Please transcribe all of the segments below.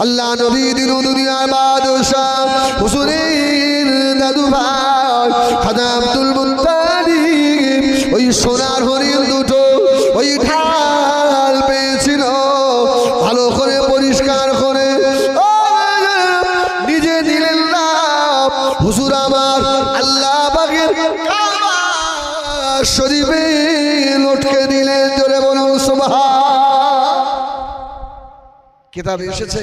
আল্লাহ নবী দিন দুনিয়ার বাদশাহ হুসুরের দাদু ভাই খাজা আব্দুল মুত্তালিব ওই সোনার হরিণ কিতাবে এসেছে,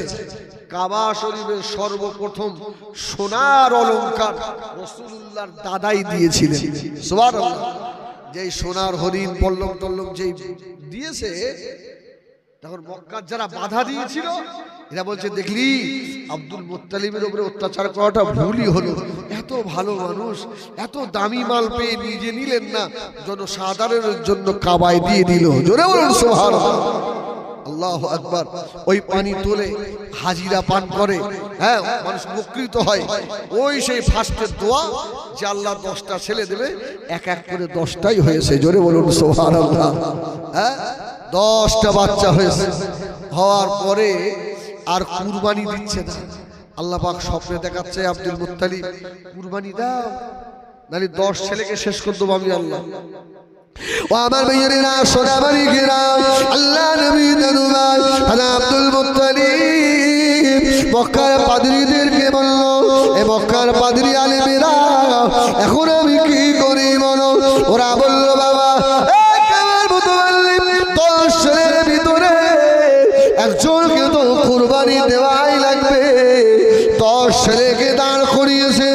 কাবা শরীফের সর্বপ্রথম সোনার অলংকার রসুল্লাহর দাদাই দিয়েছিলেন। সুবহানাল্লাহ। যেই সোনার হরিণ পল্লব টল্লব যেই দিয়েছে, তখন মক্কার যারা বাধা দিয়েছিল, এরা বলছে, দেখলি, আব্দুল মোত্তালিবের উপরে অত্যাচার করাটা ভুলই হলো। এত ভালো মানুষ, এত দামি মাল পেয়ে নিজে নিলেন না, জনসাধারণের জন্য কাবায় দিয়ে দিল। জোরে বলুন সোহার আল্লাহ আকবার। ওই পানি তোলে হাজিরা পান করে হ্যাঁ মানুষ উপকৃত হয়। ওই সেই ফার্স্টের দোয়া যে আল্লাহ দশটা ছেলে দেবে, এক এক করে দশটাই হয়েছে, জোরে বলুন আল্লাহ হ্যাঁ দশটা বাচ্চা হয়েছে। হওয়ার পরে আর কুরবানি দিচ্ছে না। আল্লাহ পাক স্বপ্নে দেখাচ্ছে আব্দুল মুত্তালিব কুরবানি দাও, নাহলে দশ ছেলেকে শেষ করে দেবো আমি আল্লাহ। ও আমার মেয়েরা সোনাবাড়ি ঘেরা আল্লাহ নবী মক্কার পাদ্রীদেরকে বলল, এ মক্কার পাদ্রী আলেমেরা, এখন আমি কি করি বলো? ওরা বলল, বাবা দাঁড় করিয়েছে।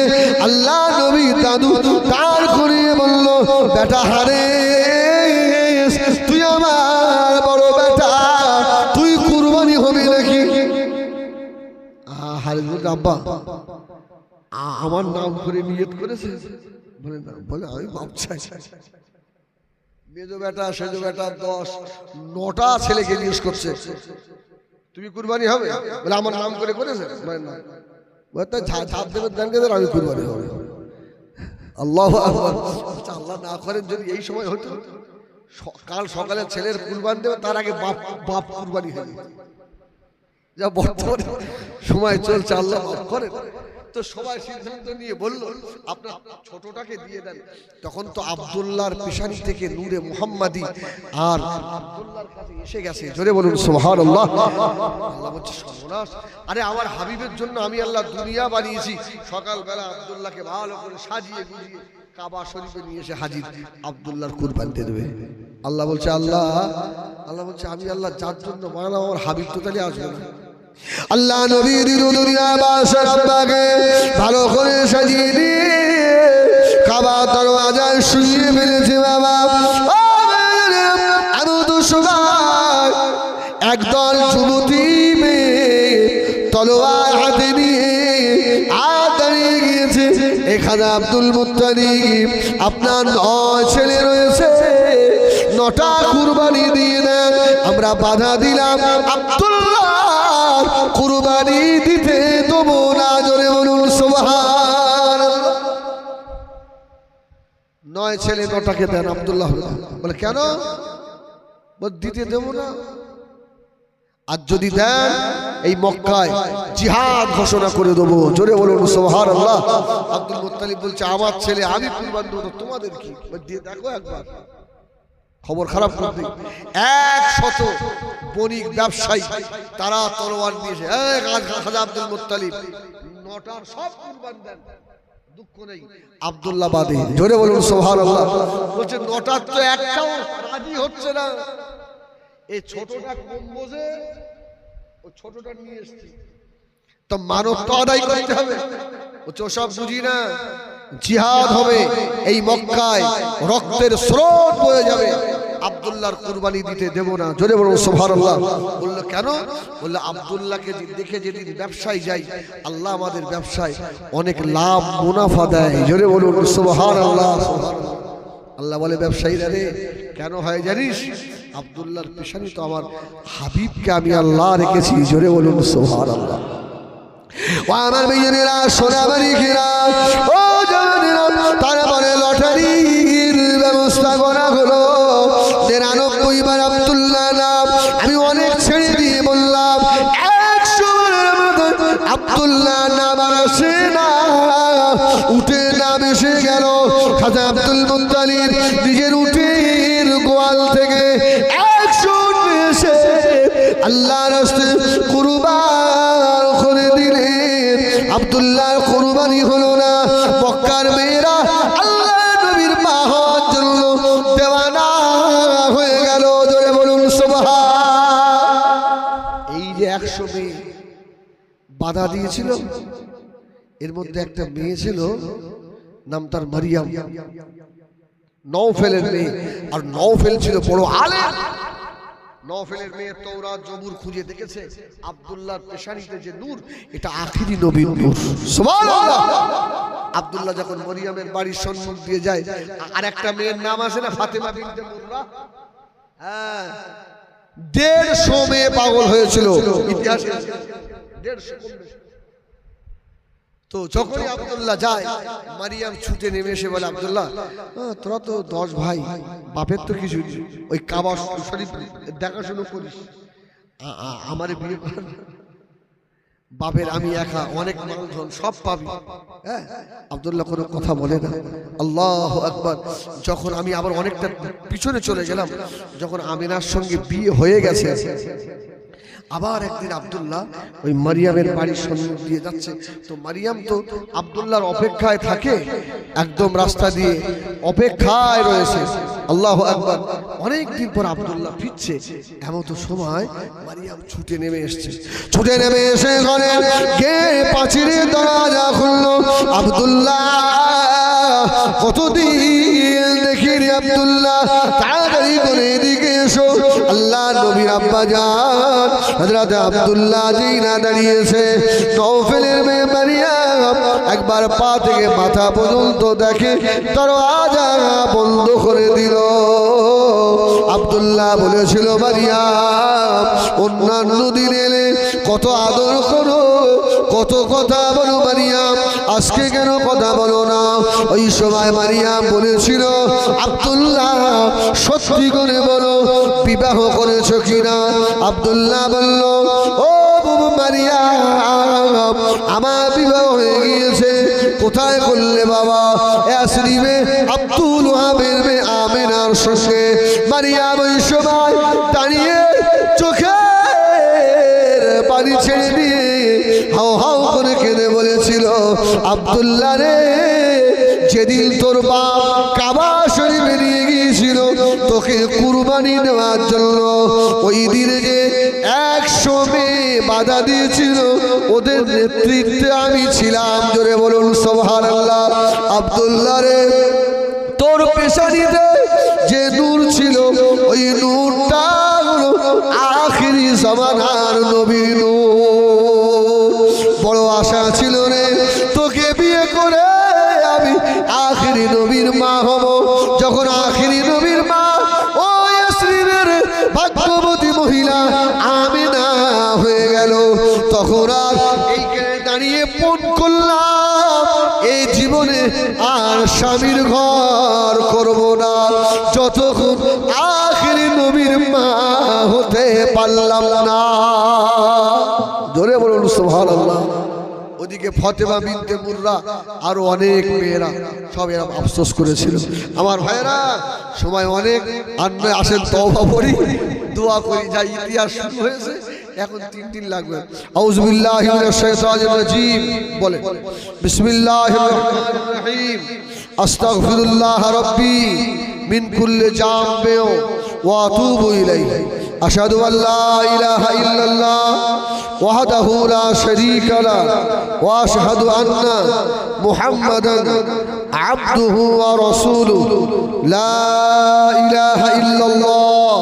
আল্লাহ নবী দাদু দাঁড় করিয়ে বলল, বেটা আব্বা আমার নাম করে নিয়ত করেছে বলে না বলে আমি বাপ চাই। মেজো বেটা সেজো বেটা দশ নটা ছেলেকে জিজ্ঞেস করছে। তুমি কুরবানি হবে? বলে আমার নাম করে করেছে? বলে না। ঝাঁপ দেবেন দেন আমি কুরবানি হবে। আল্লাহ। আচ্ছা, আল্লাহ না করেন যদি এই সময় হতো কাল সকালে ছেলের কুরবানি দেবে তার আগে বাপ বাপ কুরবানি হয়ে। যা বর্তমানে সময় চলছে আল্লাহ মাফ করেন। তো সবাই সিদ্ধান্ত নিয়ে বলল আপনার ছোটটাকে দিয়ে দেন। তখন তো আব্দুল্লাহর পিসানি থেকে নূরে মুহাম্মাদি আর আব্দুল্লাহর কাছে এসে গেছে। জোরে বলুন সুবহানাল্লাহ। আল্লাহ বলছে সর্বনাশ। আরে আমার হাবিবের জন্য আমি আল্লাহ দুনিয়া বানিয়েছি। সকালবেলা আবদুল্লাহকে ভালো করে সাজিয়ে গুজিয়ে কাবা শরীফে নিয়ে এসে হাজির আব্দুল্লাহর কুরবানি দিয়ে দেবে। আল্লাহ বলছে, আল্লাহ আল্লাহ বলছে, আমি আল্লাহ যার জন্য আমার হাবিব আসবে না। আল্লাহ নবীর ভালো করে সাজিয়ে একদল যুবতী মেয়ে তলোয়ার এখানে আব্দুল মুত্তালিব, আপনার নয় ছেলে রয়েছে, নটা কুরবানি দিয়ে দেন। আমরা বাধা দিলাম, আব্দুল্লাহ, কুরবানি দিতে দেবো না, জোরে বলুন সোহান নয় ছেলে নটাকে দেন, আব্দুল্লাহ বলে কেন? দিতে দেবো না। আর যদি দেন, এই মক্কায় জিহাদ ঘোষণা করে দেবো, জোরে বলুন সোহার আল্লাহ আব্দুল মুত্তালিব বলছে, আমার ছেলে আমি কুরবান দেবো তোমাদের কি? দিয়ে দেখো একবার। খবর খারাপ করতে এক শত বণিক ব্যবসায়ী, তারা তলোয়ার নিয়েছে এক খাজা আব্দুল মুত্তালিব। নটার সব কুরবান দেন। দুঃখ মানব তো আদায় করতে হবে। বলছে ওসব বুঝি না। জিহাদ হবে এই মক্কায় রক্তের স্রোত বয়ে যাবে। আব্দুল্লাহর কুরবানি দিতে দেব না। জোরে বলুন সুবহানাল্লাহ। বলল কেন? বলল আবদুল্লাহকে দেখে যেদিন ব্যবসায় যাই আল্লাহ আমাদের ব্যবসায় অনেক লাভ মুনাফা দেয়। জোরে বলুন সুবহানাল্লাহ। সুবহানাল্লাহ আল্লাহ বলে ব্যবসায়ীরা রে কেন হয় জানিস? আব্দুল্লাহর পেশানি তো আমার হাবিবকে আমি আল্লাহ রেখেছি। জোরে বলুন সোহার আল্লাহ ও আমার মেয়েরা সোনাবাড়ি ঘেরা ও জওয়ানেরা তারপরে লটারির ব্যবস্থা করা হলো। নিরানব্বই বার আব্দুল্লাহ নাম আমি অনেক ছেড়ে দিয়ে বললাম আব্দুল্লাহ নাম আর আসে না। উঠে নাম এসে গেল। খাজা আব্দুল মুতালিব নিজের বাধা দিয়েছিল। এর মধ্যে একটা মেয়ে ছিল, নাম তার মারিয়াম। নওফেলের মেয়ে। আর নওফেল ছিল বড় আলে মেয়ে খুঁজে দেখেছে। আব্দুল্লাহর এটা আব্দুল্লাহ যখন মরিয়ামের বাড়ির দিয়ে যায়, আর একটা মেয়ের নাম না হ্যাঁ। দেড়শো মেয়ে পাগল হয়েছিল। ইতিহাসে। দেড়শো তো যখনই আবদুল্লাহ যায়, মারিয়াম ছুটে নেমে এসে বলে, আবদুল্লাহ তোরা তো দশ ভাই, বাপের তো কিছু ওই কাবা দেখাশুনো করিস। আমারে বাপের আমি একা, অনেক মালধন সব পাবি। হ্যাঁ আব্দুল্লাহ কোনো কথা বলে না। আল্লাহ আকবার। যখন আমি আবার অনেকটা পিছনে চলে গেলাম, যখন আমিনার সঙ্গে বিয়ে হয়ে গেছে আবার একদিন আব্দুল্লাহ ওই মারিয়ামের বাড়ির সম্মুখ দিয়ে যাচ্ছে। তো মারিয়াম তো আব্দুল্লাহর অপেক্ষায় থাকে, একদম রাস্তা দিয়ে অপেক্ষায় রয়েছে। আল্লাহ আকবার। অনেক দিন পর আব্দুল্লাহ ফিরছে। এমন তো সময় মারিয়াম ছুটে নেমে এসছে। ছুটে নেমে এসে ঘরে কে পাঁচিরে দরজা খুললো। আব্দুল্লাহ, কতদিন দেখি রে আব্দুল্লাহ, তাড়াতাড়ি করে এদিকে আল্লাহ নবীর আব্বা যান হজরত আবদুল্লাহ জি না দাঁড়িয়েছে। নওফেলের মেয়ে মারিয়াম একবার পা থেকে মাথা পর্যন্ত দেখে দরওয়াজা বন্ধ করে দিল। আব্দুল্লাহ বলেছিল, মারিয়াম, অন্যান্য দিন এলে কত আদর করো, কত কথা বলো মারিয়াম, আজকে কেন কথা বলো না? ওই সময় মারিয়াম বলেছিল, আব্দুল্লাহ, সত্যি করে বলো, বিবাহ করেছ কিনা? আব্দুল্লাহ বলল, ও মারিয়াম আমার বিবাহ গিয়েছে। কোথায় করলে বাবা? অ্যাসরিমে আব্দুল ওয়াহাবের মেয়ে আমেনার সঙ্গে মারিয়াম ওই সময় দাঁড়িয়ে চোখে পানি ছেড়ে দিয়ে হাও হাও করে কেঁদে বলেছিল, আব্দুল্লাহ রে, যেদিন তোর বাপ কাবা শরীফে নিয়ে গিয়েছিল, তোকে কুরবানি দেওয়ার জন্য ওই দিনে যে একশো মেয়ে বাধা দিয়েছিল। ওদের নেতৃত্বে আমি ছিলাম। জোরে বলুন সোহার আল্লাহ আবদুল্লা রে, তোর পেশানিতে যে নূর ছিল, ওই নূরটা আখিরি সমাধান নবী নূর। স্বামীর ঘর করব না। যতক্ষণ আখিরি নবীর মা হতে পারলাম না। জোরে বলুন, সুবহানাল্লাহ। ওদিকে ফতেমা বিনতে মুর্রা, আরও অনেক মেয়েরা, সব এরা আফসোস করেছিল। আমার ভাইয়েরা, সময় অনেক আর আসেন তওবা করি দোয়া করি, যা ইতিহাস শুরু হয়েছে। এখন তিন দিন লাগবে। বলে বিসমিল্লাহ আস্তাগফিরুল্লাহ রব্বি মিন কুল্লি জামবে ওয়া আতুবু ইলাইহি। আশহাদু আল্লা ইলাহা ইল্লাল্লাহ ওয়াহদাহু লা শারীকা লা ওয়া আশহাদু আন্না মুহাম্মাদান আবদুহু ওয়া রাসূলুহু। লা ইলাহা ইল্লাল্লাহ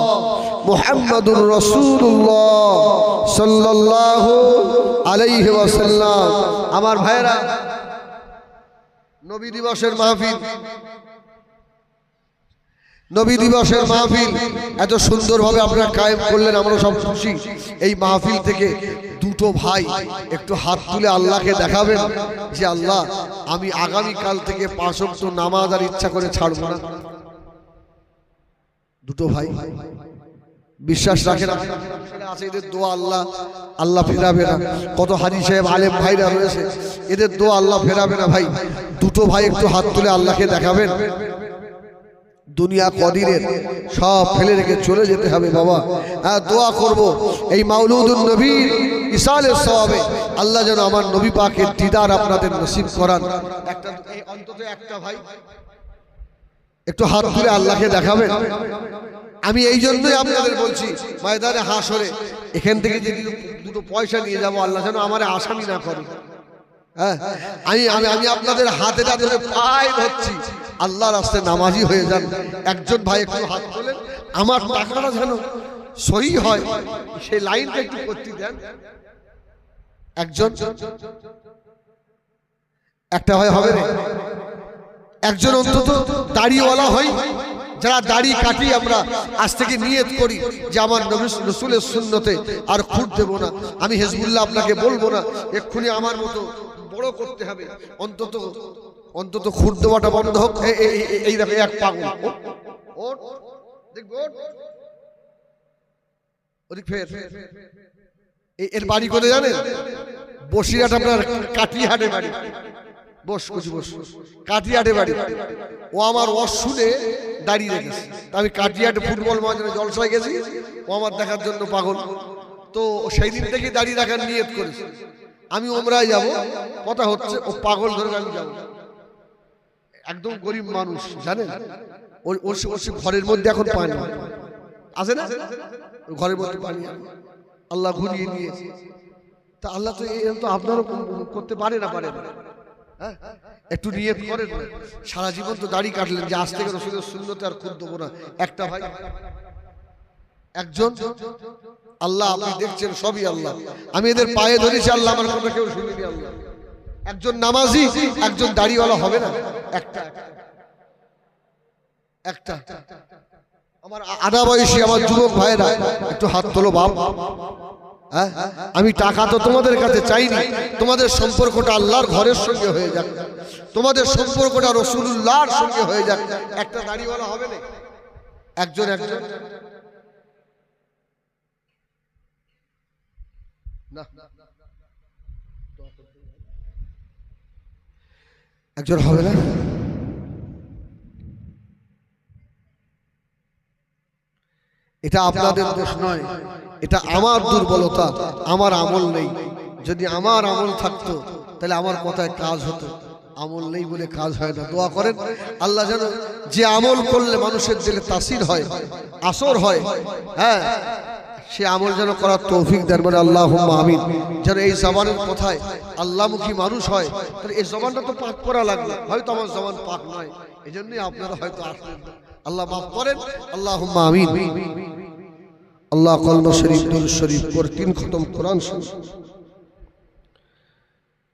মোহাম্মদুর রসুল্লাহ সাল্লাহ আলাইহি ওয়াসাল্লাম। আমার ভাইরা নবী দিবসের মাহফিল। নবী দিবসের মাহফিল এত সুন্দরভাবে আপনারা কায়েম করলেন, আমরা সব খুশি। এই মাহফিল থেকে দুটো ভাই একটু হাত তুলে আল্লাহকে দেখাবেন যে, আল্লাহ, আমি আগামী কাল থেকে পাঁচশো নামাজ আর ইচ্ছা করে ছাড়ব না। দুটো ভাই। বিশ্বাস রাখে না। আছে এদের দোয়া আল্লাহ আল্লাহ ফেরাবে না। কত হাজি সাহেব, আলেম ভাইরা রয়েছে, এদের দোয়া আল্লাহ ফেরাবে না ভাই। দুটো ভাই একটু হাত তুলে আল্লাহকে দেখাবেন। দুনিয়া কদিনের, সব ফেলে রেখে চলে যেতে হবে বাবা। হ্যাঁ দোয়া করব এই মাউলুদুল নবীর ইসালের সবাবে আল্লাহ যেন আমার নবী পাকের দিদার আপনাদের নসিব করান। একটা অন্তত একটা ভাই। একটু হাত তুলে আল্লাহকে দেখাবেন। আমি এই জন্যই আপনাদের বলছি ময়দানে হাসরে এখান থেকে যদি দুটো পয়সা নিয়ে যাব আল্লাহ যেন আমার আসামি না করে। হ্যাঁ? আমি আমি আমি আপনাদের হাতে ধরে পায়ে ধরছি আল্লাহর রাস্তায় নামাজি হয়ে যান। একজন ভাই একটু হাত তোলেন আমার টাকাটা যেন সহি হয় সেই লাইনটা একটু করতে দেন। একজন একটা হয় হবে না? একজন অন্তত দাড়িওয়ালা হয়। যারা দাড়ি কাটি আমরা আজ থেকে নিয়ত করি যে আমার রসুলের শূন্যতে আর খুঁট দেবো না। আমি হেজবুল্লাহ আপনাকে বলব না, এক্ষুনি আমার মতো বড় করতে হবে। অন্তত অন্তত খুঁট দেওয়াটা বন্ধ হোক। এই- দেখো, এক পাগল। এর বাড়ি করে জানেন? বসিরহাট আপনার কাটিহাটে বাড়ি। বস কুচি বস। কাটিয়াটে বাড়ি। ও আমার ওর শুনে দাঁড়িয়ে রেখেছে। আমি কাটিয়াটে ফুটবল ময়দানে জলসায় গেছি, ও আমার দেখার জন্য পাগল। তো সেই দিন থেকে দাঁড়িয়ে রাখার নিয়ত করেছে। আমি ওমরায় যাব, কথা হচ্ছে ও পাগল ধরে আমি যাব। একদম গরিব মানুষ, জানেন? ওর ওর ঘরের মধ্যে এখন পানি। আছে না? ঘরের মধ্যে পানি আল্লাহ ঘুরিয়ে নিয়েছে। তা আল্লাহ তো এরকম তো আপনারও করতে পারে না পারে। না? একটু নিয়ত করেন। সারা জীবন তো দাড়ি কাটলেন, যে আজ থেকে রসুলের শূন্যতে আর খুদ দেবো না। একটা ভাই, একজন, আল্লাহ আপনি দেখছেন, সবই আল্লাহ। আমি এদের পায়ে ধরেছি, আল্লাহ আমার কথা কেউ শুনিনি, আল্লাহ। একজন নামাজি, একজন দাড়িওয়ালা হবে না। একটা একটা। আমার আধা বয়সী আমার যুবক ভাইরা, একটু হাত তোলো বাপ? আমি টাকা তো তোমাদের কাছে চাইনি। তোমাদের সম্পর্কটা আল্লাহর ঘরের সঙ্গে হয়ে যাক। তোমাদের সম্পর্কটা রসুল্লাহর সঙ্গে হয়ে যাক। একটা দাড়িওয়ালা হবে না? একজন একজন। একজন হবে না? এটা আপনাদের দোষ নয়। এটা আমার দুর্বলতা, আমার আমল নেই। যদি আমার আমল থাকতো, তাহলে আমার কথায় কাজ হতো। আমল নেই বলে কাজ হয় না। দোয়া করেন, আল্লাহ যেন যে আমল করলে মানুষের দিলে তাসির হয়, আসর হয় হ্যাঁ সে আমল যেন করার তৌফিক দেন মানে আল্লাহ আমিন। যেন এই জবানের কথায় আল্লাহমুখী মানুষ হয়, তাহলে এই জবানটা তো পাক করা লাগল হয়তো আমার জবান পাক নয় এই জন্যই আপনারা হয়তো আসলেন আল্লাহ মাফ করেন আল্লাহ আমিন। আল্লাহ কলম শরীফ দুল শরীফ তিন খতম কোরআন শরীফ।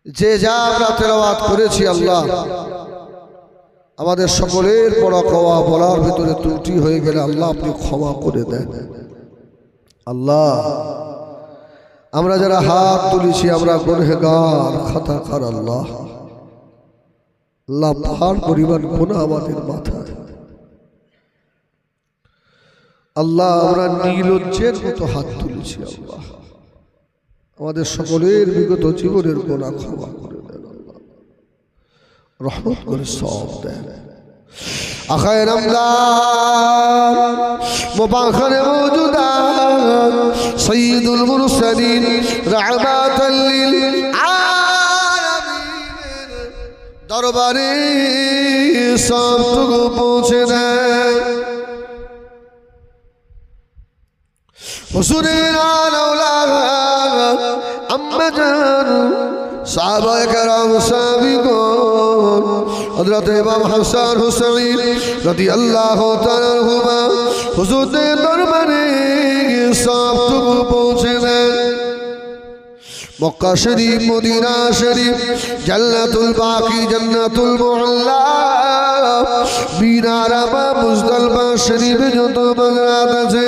যে যা আমরা তেলাওয়াত করেছি আল্লাহ, আমাদের সকলের পড়া কওয়া বলার ভিতরে ত্রুটি হয়ে গেলে আল্লাহ আপনি ক্ষমা করে দেন। আল্লাহ, আমরা যারা হাত তুলেছি, আমরা গোনহেগার খাতা খার আল্লাহ। আল্লাহ পাহাড় পরিমাণ গুণা আমাদের মাথায় আল্লাহ, আমরা নীলজ্জের মতো হাত তুলেছি, আল্লাহ। আমাদের সকলের বিগত জীবনের গোনা ক্ষমা করে দেন রহমত করে সব দেন। দরবারে পৌঁছে দেয় হুসুরের আম্মা জান, সাহাবায়ে কেরাম, সাহাবীগণ, হযরত ইমাম হাসান হুসাইন রাদিয়াল্লাহু তাআলা হুজুরের দরবারে সবটুকু পৌঁছে দেন। মক্কা শরীফ, মদিনা শরীফ, জান্নাতুল বাকি, জান্নাতুল মুআল্লা। মিনারাবা মুজদালফা শরীফ যত বাগরাত আছে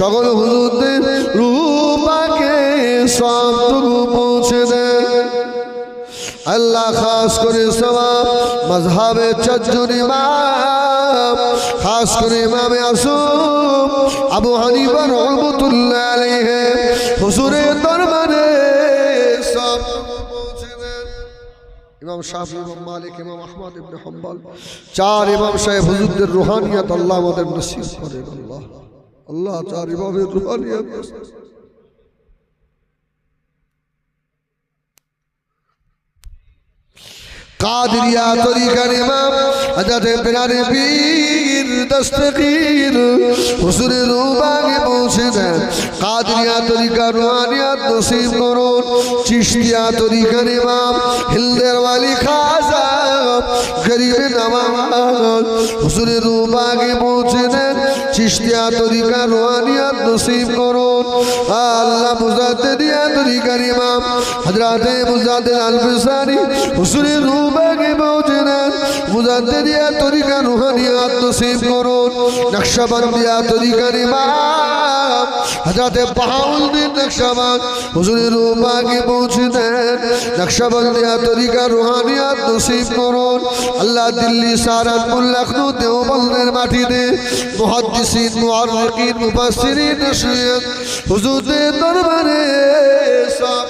সকল হুজুরদের রূপাকে সবটুকু পৌঁছে দেন আল্লাহ খাস করে সবাব মজহাবে চারজন ইমাম, খাস করে ইমামে আসুম, আবু হানিফা রহমতুল্লাহ আলাইহি, হুজুরের দরবারে ইমাম শাফি, ইমাম মালিক, ইমাম আহমদ ইবনে হাম্বাল, চার ইমাম সাহেব হুজুরদের রুহানিয়াত আল্লাহ আমাদের নসিব করেন, আল্লাহ। আল্লাহ চার ইমামের রুহানিয়াত কাদরিয়া তরিকার ইমাম, হযরত বেলালে পীর দস্তগীর হুজুর রুবাগে পৌঁছে দেন কাদরিয়া তরিকার রুহানিয়াত নসিব করুন। চিশতিয়া তরিকার ইমাম, হিলদের ওয়ালি খাজা, গরিব নওয়াজ হুজুর রুবাগে পৌঁছে দেন চিশতিয়া তরিকার রুহানিয়াত নসিব করুন আল্লাহ মুজাদ্দিদিয়া তরিকার ইমাম হযরত মুজাদ্দিদ আল-ফিসানি হুজুর রুবাগে পৌঁছে দেন মুজাদ্দিদিয়া তরিকা রুহানিয়াত নসিব করুন নকশবন্দিয়া তরিকার ইমাম হযরত বাহাউদ্দিন নকশবন্দ হুজুর রুবাগে পৌঁছে দেন নকশবন্দিয়া তরিকা রুহানিয়াত নসিব করুন আল্লাহ দিল্লি সারানপুর লখনৌ দেওবন্দের মাটিতে মুহাদ্দিসিন মুআররিকিন মুফাসসিরিন নশিয়ত হুজুরদের দরবারে সব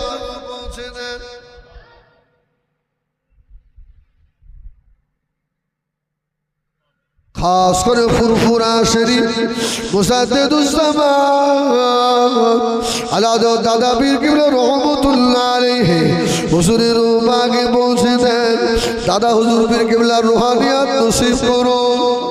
খাস করে ফুরফুরা শরীফ মুসাদ্দিদুজ্জামান আলাদ দাদা পীর কিবলা রহমতুল্লাহ আলাইহি, হুজুরের রুবাগে পৌঁছে দেন। দাদা হুজুর পীর কিবলা রুহানিয়াত নসিব করুন।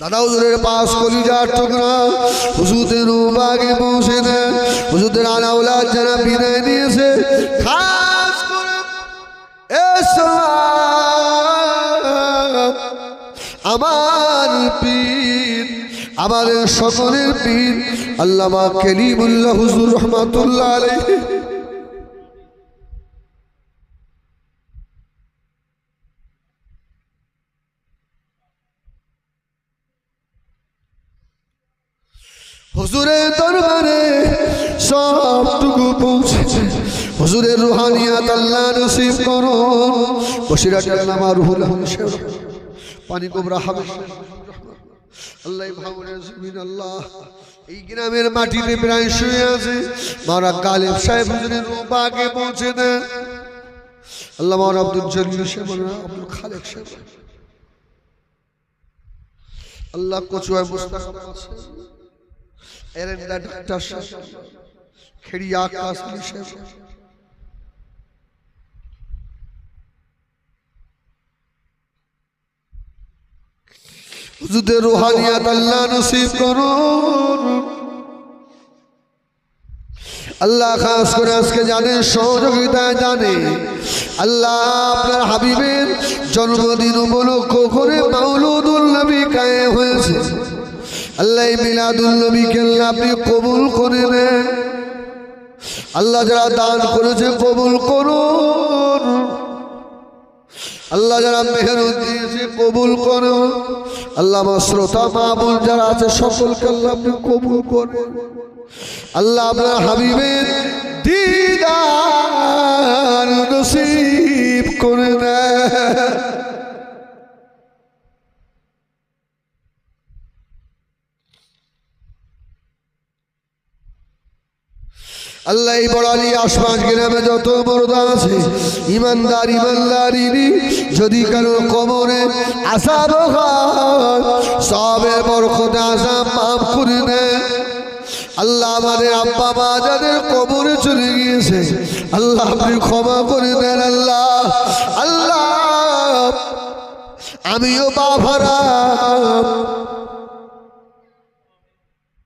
দাদা হুজুরের পাশ কলিজার টুকরা হুজুরদের রুবাগে পৌঁছে দেন হুজুরদের আনাউলা যারা বিদায় দিয়েছে খাস করে আমার পীর, আমাদের সকলের পীর। আল্লামা কেলিমুল্লাহ হুজুর রহমাতুল্লাহ আলাইহি। হুজুরের দরবারে সবটুকু পৌঁছেছে। হুজুরের রুহানিয়াত আল্লাহ নসিব করুন বসিরাট আল্লামা রুহুল হামশের পানি কোবরা হাবেশ আল্লাহ ভাবনে জমিন, আল্লাহ। এই গ্রামের মাটিতে প্রায় শুয়ে আছে। মারা কালেব সাহেব হুজুরের রূপাকে পৌঁছে দেন। আল্লাহ মাওলানা আব্দুল জলিল সাহেব আব্দুল খালেক সাহেব। আল্লাহ কচুয়ায় মুস্তাক আছে আল্লাহ খাস করে আজকে জানে সহযোগিতা জানে। আল্লাহ আপনার হাবিবের জন্মদিন উপলক্ষ করে মাউলুদুল নবী কায়ে হয়েছে। আল্লাহ মিলাদুল নবীকে আপনি কবুল করে নেন আল্লাহ যারা দান করেছে কবুল করুন। আল্লাহ যারা মেহনত দিয়েছে কবুল করুন। আল্লাহ আমার শ্রোতা মাহবুল যারা আছে সকলকে আল্লাহ আপনি কবুল করেন। আল্লাহ আপনার হাবিবের দিদার নসিব করে দেয় আল্লাহ এই বড়ালি আশপাশ গ্রামে যত মরদা আছে, ইমানদার ইমানদারিনী, যদি কারও কবরে আসাব সবের বরকতে আসাম মাফ করে দেয় আল্লাহ আমাদের আব্বা মা যাদের কবরে চলে গিয়েছে, আল্লাহ আপনি ক্ষমা করে দেন, আল্লাহ আল্লাহ। আমিও বাবারা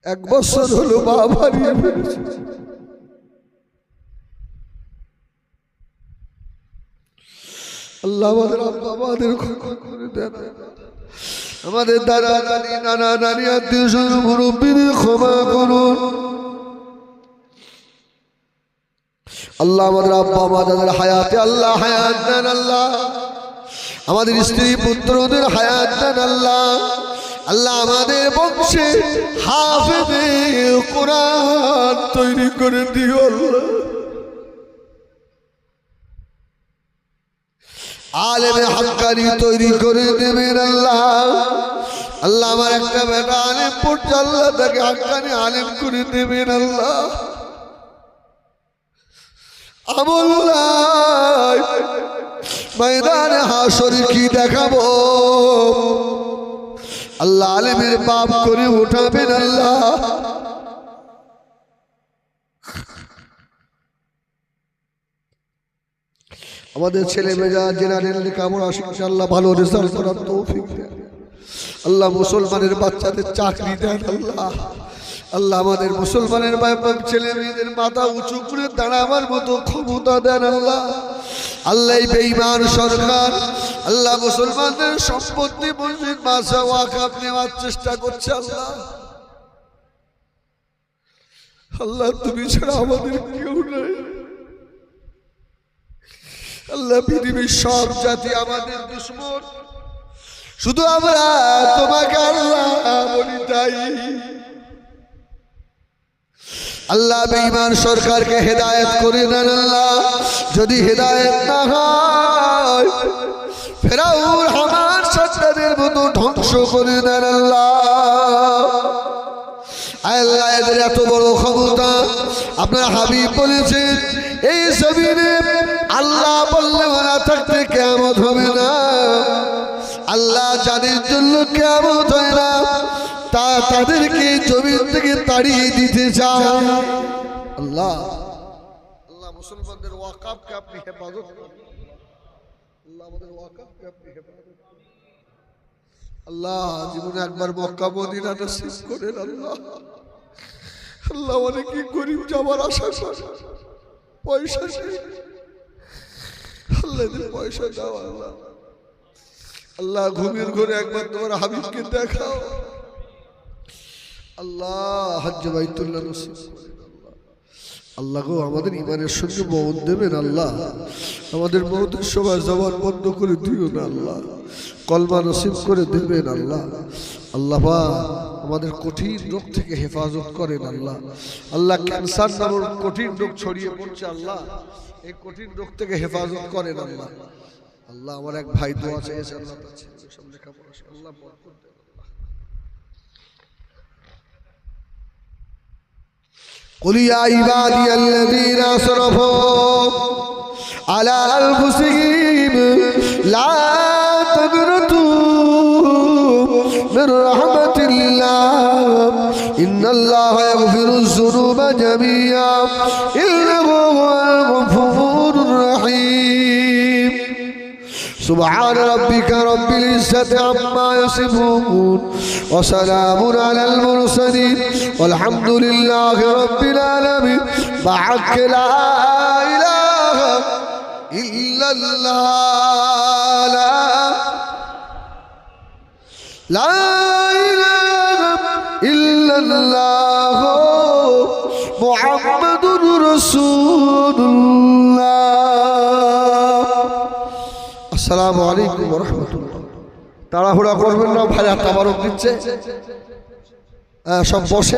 এক বছর হলো বাবা হারিয়ে ফেলেছি আল্লাহ আমাদের আব্বা আমাদের করে দেন। আমাদের দাদা দাদি নানা, নানি, আত্মীয় স্বজন ক্ষমা করুন। আল্লাহ আমাদের আব্বা আমাদের হায়াতে আল্লাহ হায়াত দেন আল্লাহ। আমাদের স্ত্রী, পুত্রদের হায়াত দেন আল্লাহ। আল্লাহ আমাদের বংশে হাফেজে কোরআন তৈরি করে দিও আল্লাহ। আলেমে হাক্কানি তৈরি করে দেবেন আল্লাহ। আল্লাহ আমার একটা বেটা আলেম পড়ছে, আল্লাহ তাকে হাক্কানি আলেম করে দেবেন আল্লাহ। ময়দানে হাসরে কি দেখাবো? আল্লাহ আলেমের পাপ করে উঠাবেন আল্লাহ। আমাদের ছেলে মেয়েরা জেনারেল লেখাপড়া শিক্ষা আল্লাহ ভালো রেজাল্ট করার তৌফিক আল্লাহ মুসলমানের বাচ্চাদের চাকরি দেন, আল্লাহ। আল্লাহ আমাদের মুসলমানের ছেলে মেয়েদের মাথা উঁচু করে দাঁড়াবার মতো ক্ষমতা দেন, আল্লাহ। আল্লাহ এই বেঈমান সরকার, আল্লাহ মুসলমানদের সম্পত্তি মসজিদ মাসা ওয়াকাপ নেওয়ার চেষ্টা করছে, আল্লাহ। আল্লাহ, তুমি ছাড়া আমাদের কেউ নাই। আল্লাহ সব জাতি আমাদের দুশ্মন। শুধু আমরা, তোমাকে আল্লাহ বলি তাই। আল্লাহ বেঈমান সরকারকে হেদায়েত করে দেন আল্লাহ। যদি হেদায়েত না হয় ফেরাউর হামার সত্তাদের মতো ধ্বংস করে দেন আল্লাহ। আল্লাহ, এদের এত বড় ক্ষমতা। আপনার হাবিব বলেছেন, এই জমিনে আল্লাহ বললে না থাকতে কেমন হবে না। আল্লাহ যাদের জন্য কেমন হয় না। তা তাদেরকে জমিন থেকে তাড়িয়ে দিতে চায়। আল্লাহ। আল্লাহ, মুসলমানদের আপনি আল্লাহ আমাদের আপনি আল্লাহ, জীবনে একবার শেষ আল্লাহ। আল্লাহ পয়সা নেই। আল্লাহ পয়সা দাও, আল্লাহ। আল্লাহ, ঘুমের ঘরে একবার তোমার হাবিবকে দেখাও। আল্লাহ, হজ্জ বাইতুল্লাহ নসিব আল্লাহ। গো, আমাদের ইমানের সঙ্গে মৌন দেবেন, আল্লাহ। আমাদের মৌতের সবাই জবান বন্ধ করে দিও না, আল্লাহ। কলমা নসিব করে দেবেন, আল্লাহ। আল্লাহ আমাদের কঠিন রোগ থেকে হেফাজত করেন আল্লাহ আল্লাহ ক্যান্সার নামক কঠিন রোগ ছড়িয়ে পড়ছে আল্লাহ এই কঠিন রোগ থেকে হেফাজত করেন আল্লাহ আল্লাহ আমার এক ভাই দোয়া চেয়েছে আল্লাহ তার ছেলের সব লেখাপড়া শিখে আল্লাহ বরকত দেন আল্লাহ। قل يا عبادي الذين اسرفوا على انفسهم لا تقنطوا من رحمة الله إن الله يغفر الذنوب جميعا إنه هو الغفور الرحيم سبحان ربك رب العزة عما يصفون وسلام على المرسلين والحمد لله رب العالمين معك لا إله إلا الله لا, لا إله ইল্লাল্লাহ মুহাম্মাদুর রাসূলুল্লাহ। আসসালামু আলাইকুম ওয়া রাহমাতুল্লাহ। তাড়াহুড়া করবেন না ভাইরা তাবারক দিচ্ছে। সব বসে।